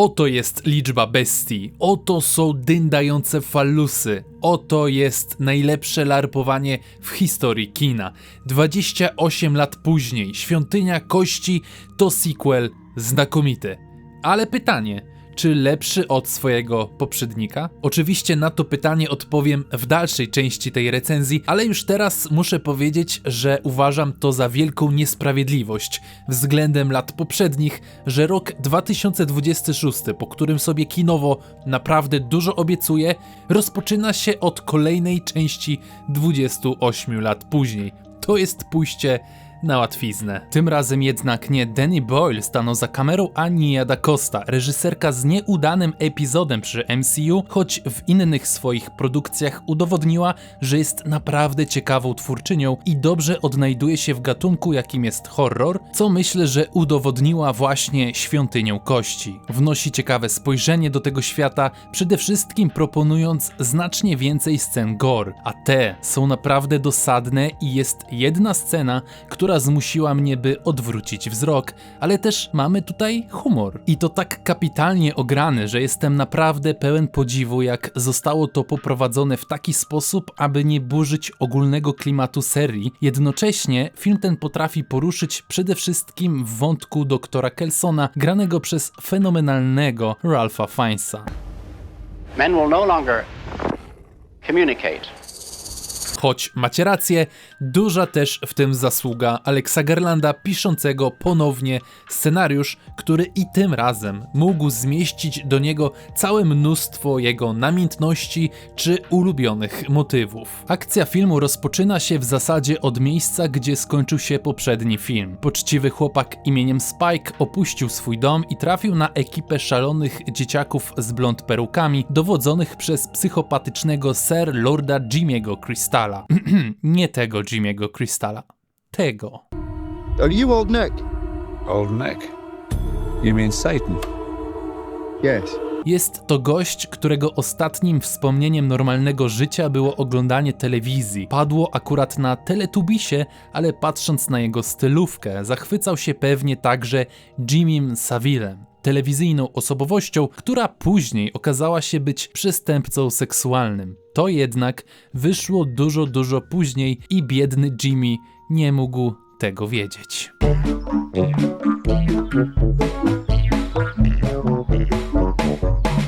Oto jest liczba bestii, oto są dyndające falusy, oto jest najlepsze larpowanie w historii kina. 28 lat później, Świątynia Kości to sequel znakomity. Ale pytanie, czy lepszy od swojego poprzednika? Oczywiście na to pytanie odpowiem w dalszej części tej recenzji, ale już teraz muszę powiedzieć, że uważam to za wielką niesprawiedliwość względem lat poprzednich, że rok 2026, po którym sobie kinowo naprawdę dużo obiecuję, rozpoczyna się od kolejnej części 28 lat później. To jest pójście na łatwiznę. Tym razem jednak nie Danny Boyle stanął za kamerą, a Nia Da Costa, reżyserka z nieudanym epizodem przy MCU, choć w innych swoich produkcjach udowodniła, że jest naprawdę ciekawą twórczynią i dobrze odnajduje się w gatunku, jakim jest horror, co myślę, że udowodniła właśnie Świątynią Kości. Wnosi ciekawe spojrzenie do tego świata, przede wszystkim proponując znacznie więcej scen gore, a te są naprawdę dosadne i jest jedna scena, która zmusiła mnie, by odwrócić wzrok, ale też mamy tutaj humor. I to tak kapitalnie ograny, że jestem naprawdę pełen podziwu, jak zostało to poprowadzone w taki sposób, aby nie burzyć ogólnego klimatu serii. Jednocześnie film ten potrafi poruszyć przede wszystkim w wątku doktora Kelsona, granego przez fenomenalnego Ralpha Fiennesa. Men will no longer communicate. Choć macie rację, duża też w tym zasługa Alexa Garlanda piszącego ponownie scenariusz, który i tym razem mógł zmieścić do niego całe mnóstwo jego namiętności czy ulubionych motywów. Akcja filmu rozpoczyna się w zasadzie od miejsca, gdzie skończył się poprzedni film. Poczciwy chłopak imieniem Spike opuścił swój dom i trafił na ekipę szalonych dzieciaków z blond perukami, dowodzonych przez psychopatycznego Sir Lorda Jimmy'ego Crystala. Nie tego Jimmy'ego Crystala. Tego. Are you Old Nick? Old Nick. You mean Satan? Yes. Jest to gość, którego ostatnim wspomnieniem normalnego życia było oglądanie telewizji. Padło akurat na Teletubisie, ale patrząc na jego stylówkę, zachwycał się pewnie także Jimmym Savillem telewizyjną osobowością, która później okazała się być przestępcą seksualnym. To jednak wyszło dużo, dużo później i biedny Jimmy nie mógł tego wiedzieć.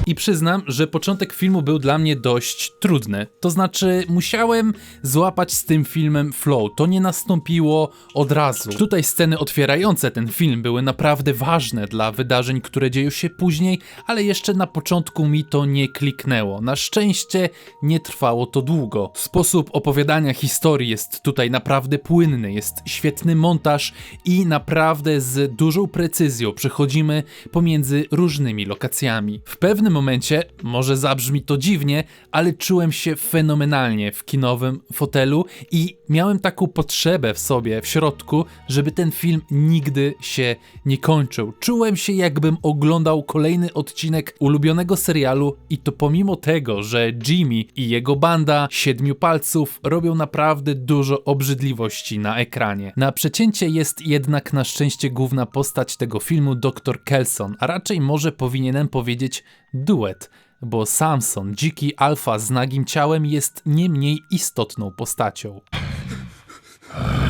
I przyznam, że początek filmu był dla mnie dość trudny. To znaczy, musiałem złapać z tym filmem flow. To nie nastąpiło od razu. Tutaj sceny otwierające ten film były naprawdę ważne dla wydarzeń, które dzieją się później, ale jeszcze na początku mi to nie kliknęło. Na szczęście nie trwało to długo. Sposób opowiadania historii jest tutaj naprawdę płynny, jest świetny montaż i naprawdę z dużą precyzją przechodzimy pomiędzy różnymi lokacjami. W pewnym momencie, może zabrzmi to dziwnie, ale czułem się fenomenalnie w kinowym fotelu i miałem taką potrzebę w sobie, w środku, żeby ten film nigdy się nie kończył. Czułem się jakbym oglądał kolejny odcinek ulubionego serialu i to pomimo tego, że Jimmy i jego banda siedmiu palców robią naprawdę dużo obrzydliwości na ekranie. Na przecięcie jest jednak na szczęście główna postać tego filmu dr Kelson, a raczej może powinienem powiedzieć duet, bo Samson, dziki alfa z nagim ciałem, jest nie mniej istotną postacią.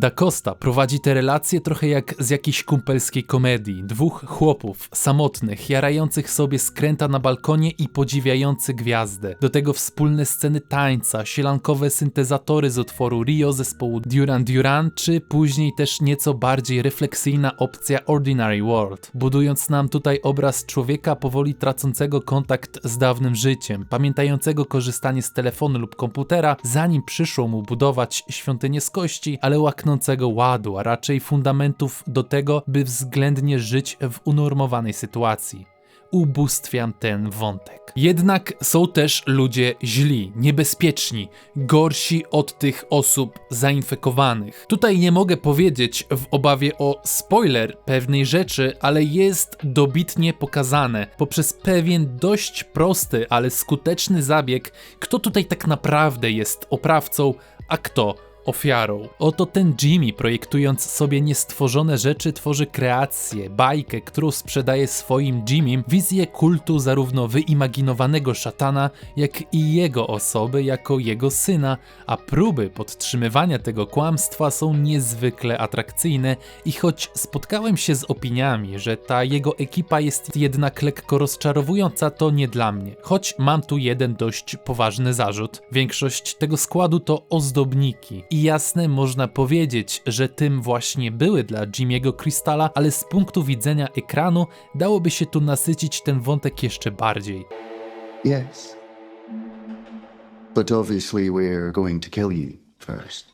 Da Costa prowadzi te relacje trochę jak z jakiejś kumpelskiej komedii. Dwóch chłopów, samotnych, jarających sobie skręta na balkonie i podziwiający gwiazdę. Do tego wspólne sceny tańca, sielankowe syntezatory z utworu Rio zespołu Duran Duran, czy później też nieco bardziej refleksyjna opcja Ordinary World, budując nam tutaj obraz człowieka powoli tracącego kontakt z dawnym życiem, pamiętającego korzystanie z telefonu lub komputera, zanim przyszło mu budować świątynię z kości, ale łaknącego ładu, a raczej fundamentów do tego, by względnie żyć w unormowanej sytuacji. Ubóstwiam ten wątek. Jednak są też ludzie źli, niebezpieczni, gorsi od tych osób zainfekowanych. Tutaj nie mogę powiedzieć w obawie o spoiler pewnej rzeczy, ale jest dobitnie pokazane poprzez pewien dość prosty, ale skuteczny zabieg, kto tutaj tak naprawdę jest oprawcą, a kto ofiarą. Oto ten Jimmy, projektując sobie niestworzone rzeczy, tworzy kreację, bajkę, którą sprzedaje swoim Jimmym, wizję kultu zarówno wyimaginowanego szatana, jak i jego osoby jako jego syna, a próby podtrzymywania tego kłamstwa są niezwykle atrakcyjne i choć spotkałem się z opiniami, że ta jego ekipa jest jednak lekko rozczarowująca, to nie dla mnie. Choć mam tu jeden dość poważny zarzut. Większość tego składu to ozdobniki. I jasne, można powiedzieć, że tym właśnie były dla Jimmy'ego Crystala, ale z punktu widzenia ekranu dałoby się tu nasycić ten wątek jeszcze bardziej. Yes. But obviously, we're going to kill you first.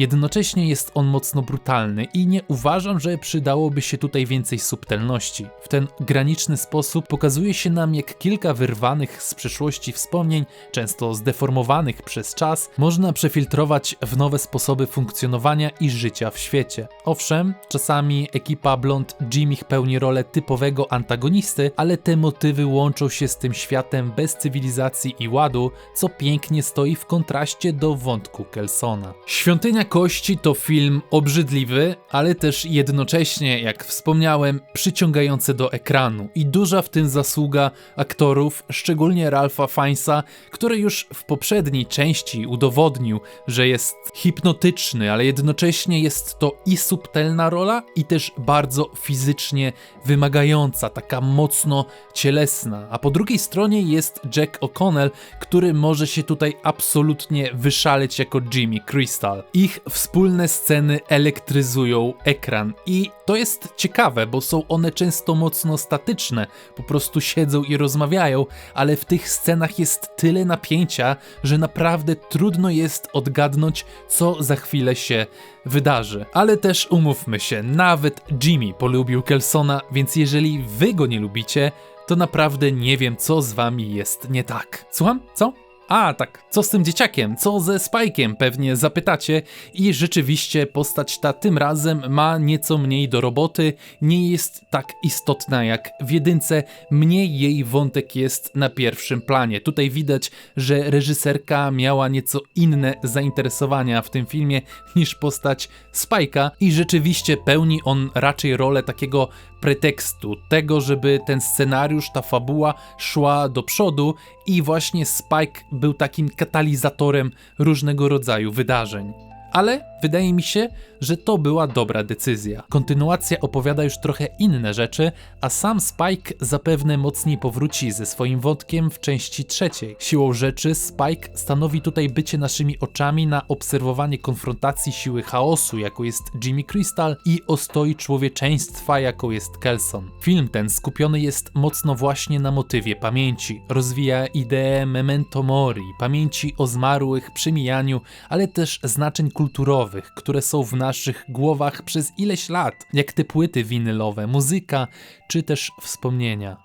Jednocześnie jest on mocno brutalny i nie uważam, że przydałoby się tutaj więcej subtelności. W ten graniczny sposób pokazuje się nam, jak kilka wyrwanych z przeszłości wspomnień, często zdeformowanych przez czas, można przefiltrować w nowe sposoby funkcjonowania i życia w świecie. Owszem, czasami ekipa Blond Jimmy pełni rolę typowego antagonisty, ale te motywy łączą się z tym światem bez cywilizacji i ładu, co pięknie stoi w kontraście do wątku Kelsona. Świątynia Kości to film obrzydliwy, ale też jednocześnie, jak wspomniałem, przyciągający do ekranu i duża w tym zasługa aktorów, szczególnie Ralpha Fiennesa, który już w poprzedniej części udowodnił, że jest hipnotyczny, ale jednocześnie jest to i subtelna rola, i też bardzo fizycznie wymagająca, taka mocno cielesna. A po drugiej stronie jest Jack O'Connell, który może się tutaj absolutnie wyszaleć jako Jimmy Crystal. Ich wspólne sceny elektryzują ekran i to jest ciekawe, bo są one często mocno statyczne, po prostu siedzą i rozmawiają, ale w tych scenach jest tyle napięcia, że naprawdę trudno jest odgadnąć, co za chwilę się wydarzy. Ale też umówmy się, nawet Jimmy polubił Kelsona, więc jeżeli wy go nie lubicie, to naprawdę nie wiem, co z wami jest nie tak. Słucham? Co? A, tak, co z tym dzieciakiem? Co ze Spike'iem? Pewnie zapytacie. I rzeczywiście postać ta tym razem ma nieco mniej do roboty, nie jest tak istotna jak w jedynce, mniej jej wątek jest na pierwszym planie. Tutaj widać, że reżyserka miała nieco inne zainteresowania w tym filmie niż postać Spike'a i rzeczywiście pełni on raczej rolę takiego pretekstu, tego, żeby ten scenariusz, ta fabuła szła do przodu i właśnie Spike był takim katalizatorem różnego rodzaju wydarzeń. Ale wydaje mi się, że to była dobra decyzja. Kontynuacja opowiada już trochę inne rzeczy, a sam Spike zapewne mocniej powróci ze swoim wątkiem w części trzeciej. Siłą rzeczy Spike stanowi tutaj bycie naszymi oczami na obserwowanie konfrontacji siły chaosu, jaką jest Jimmy Crystal i ostoi człowieczeństwa, jaką jest Kelson. Film ten skupiony jest mocno właśnie na motywie pamięci. Rozwija ideę memento mori, pamięci o zmarłych, przemijaniu, ale też znaczeń kulturowych, które są w naszych głowach przez ileś lat, jak te płyty winylowe, muzyka czy też wspomnienia.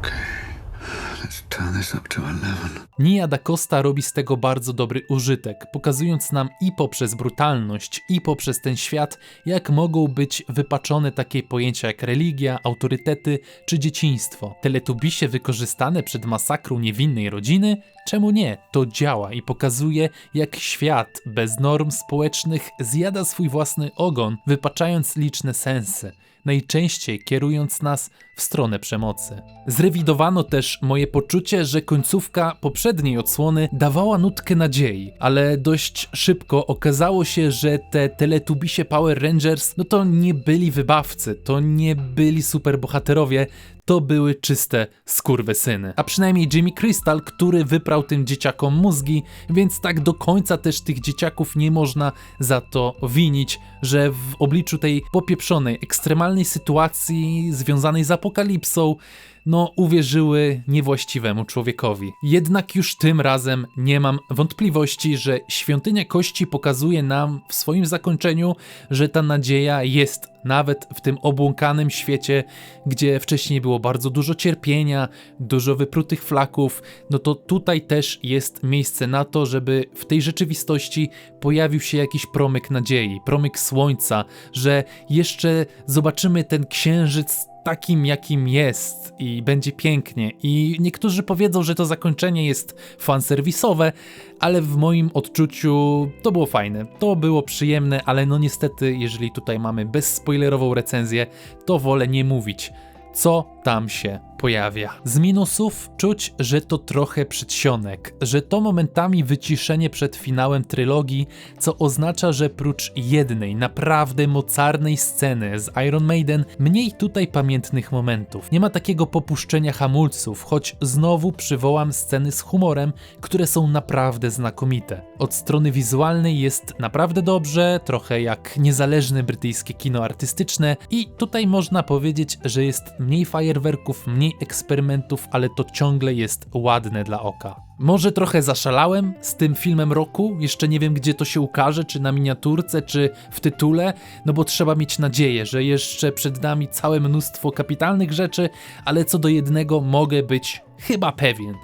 Let's turn this up to 11. Nia da Costa robi z tego bardzo dobry użytek, pokazując nam i poprzez brutalność, i poprzez ten świat, jak mogą być wypaczone takie pojęcia jak religia, autorytety czy dzieciństwo. Teletubisie wykorzystane przed masakrą niewinnej rodziny? Czemu nie? To działa i pokazuje, jak świat bez norm społecznych zjada swój własny ogon, wypaczając liczne sensy najczęściej kierując nas w stronę przemocy. Zrewidowano też moje poczucie, że końcówka poprzedniej odsłony dawała nutkę nadziei, ale dość szybko okazało się, że te teletubisie Power Rangers no to nie byli wybawcy, to nie byli superbohaterowie, to były czyste skurwysyny. A przynajmniej Jimmy Crystal, który wyprał tym dzieciakom mózgi, więc tak do końca też tych dzieciaków nie można za to winić, że w obliczu tej popieprzonej, ekstremalnej sytuacji związanej z apokalipsą, no uwierzyły niewłaściwemu człowiekowi. Jednak już tym razem nie mam wątpliwości, że Świątynia Kości pokazuje nam w swoim zakończeniu, że ta nadzieja jest nawet w tym obłąkanym świecie, gdzie wcześniej było bardzo dużo cierpienia, dużo wyprutych flaków, no to tutaj też jest miejsce na to, żeby w tej rzeczywistości pojawił się jakiś promyk nadziei, promyk słońca, że jeszcze zobaczymy ten księżyc takim, jakim jest i będzie pięknie. I niektórzy powiedzą, że to zakończenie jest fanserwisowe, ale w moim odczuciu to było fajne. To było przyjemne, ale no niestety, jeżeli tutaj mamy bezspoilerową recenzję, to wolę nie mówić co tam się pojawia. Z minusów czuć, że to trochę przedsionek, że to momentami wyciszenie przed finałem trylogii, co oznacza, że prócz jednej naprawdę mocarnej sceny z Iron Maiden, mniej tutaj pamiętnych momentów. Nie ma takiego popuszczenia hamulców, choć znowu przywołam sceny z humorem, które są naprawdę znakomite. Od strony wizualnej jest naprawdę dobrze, trochę jak niezależne brytyjskie kino artystyczne i tutaj można powiedzieć, że jest mniej fajerwerków, mniej eksperymentów, ale to ciągle jest ładne dla oka. Może trochę zaszalałem z tym filmem roku, jeszcze nie wiem gdzie to się ukaże, czy na miniaturce, czy w tytule, no bo trzeba mieć nadzieję, że jeszcze przed nami całe mnóstwo kapitalnych rzeczy, ale co do jednego mogę być chyba pewien.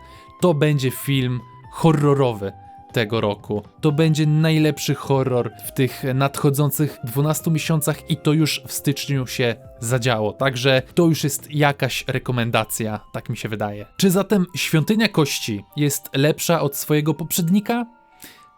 To będzie film horrorowy tego roku. To będzie najlepszy horror w tych nadchodzących 12 miesiącach i to już w styczniu się zadziało. Także to już jest jakaś rekomendacja, tak mi się wydaje. Czy zatem Świątynia Kości jest lepsza od swojego poprzednika?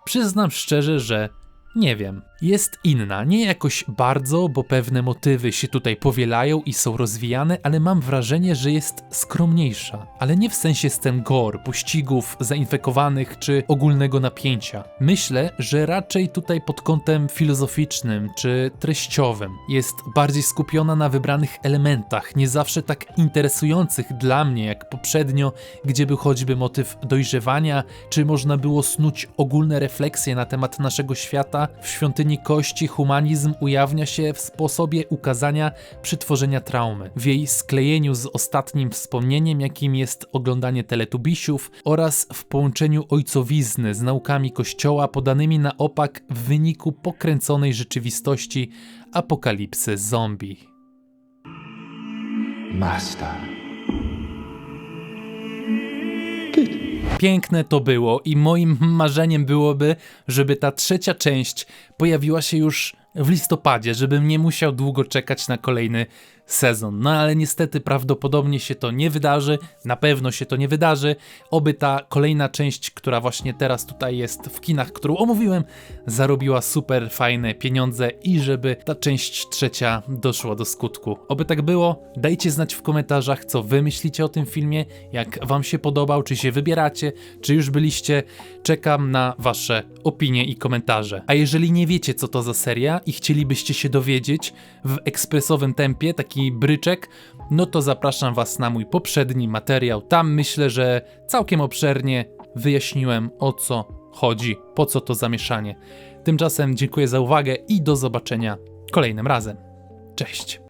Przyznam szczerze, że nie wiem. Jest inna, nie jakoś bardzo, bo pewne motywy się tutaj powielają i są rozwijane, ale mam wrażenie, że jest skromniejsza. Ale nie w sensie scen gore, pościgów, zainfekowanych czy ogólnego napięcia. Myślę, że raczej tutaj pod kątem filozoficznym czy treściowym jest bardziej skupiona na wybranych elementach, nie zawsze tak interesujących dla mnie jak poprzednio, gdzie był choćby motyw dojrzewania, czy można było snuć ogólne refleksje na temat naszego świata. W świątyni kości humanizm ujawnia się w sposobie ukazania przytworzenia traumy, w jej sklejeniu z ostatnim wspomnieniem, jakim jest oglądanie teletubisiów oraz w połączeniu ojcowizny z naukami kościoła podanymi na opak w wyniku pokręconej rzeczywistości apokalipsy zombie. Master. Piękne to było i moim marzeniem byłoby, żeby ta trzecia część pojawiła się już w listopadzie, żebym nie musiał długo czekać na kolejny sezon. No ale niestety prawdopodobnie się to nie wydarzy, na pewno się to nie wydarzy. Oby ta kolejna część, która właśnie teraz tutaj jest w kinach, którą omówiłem, zarobiła super fajne pieniądze i żeby ta część trzecia doszła do skutku. Oby tak było. Dajcie znać w komentarzach, co wy myślicie o tym filmie, jak wam się podobał, czy się wybieracie, czy już byliście. Czekam na wasze opinie i komentarze. A jeżeli nie wiecie, co to za seria i chcielibyście się dowiedzieć w ekspresowym tempie, taki bryczek, no to zapraszam was na mój poprzedni materiał. Tam myślę, że całkiem obszernie wyjaśniłem o co chodzi, po co to zamieszanie. Tymczasem dziękuję za uwagę i do zobaczenia kolejnym razem. Cześć!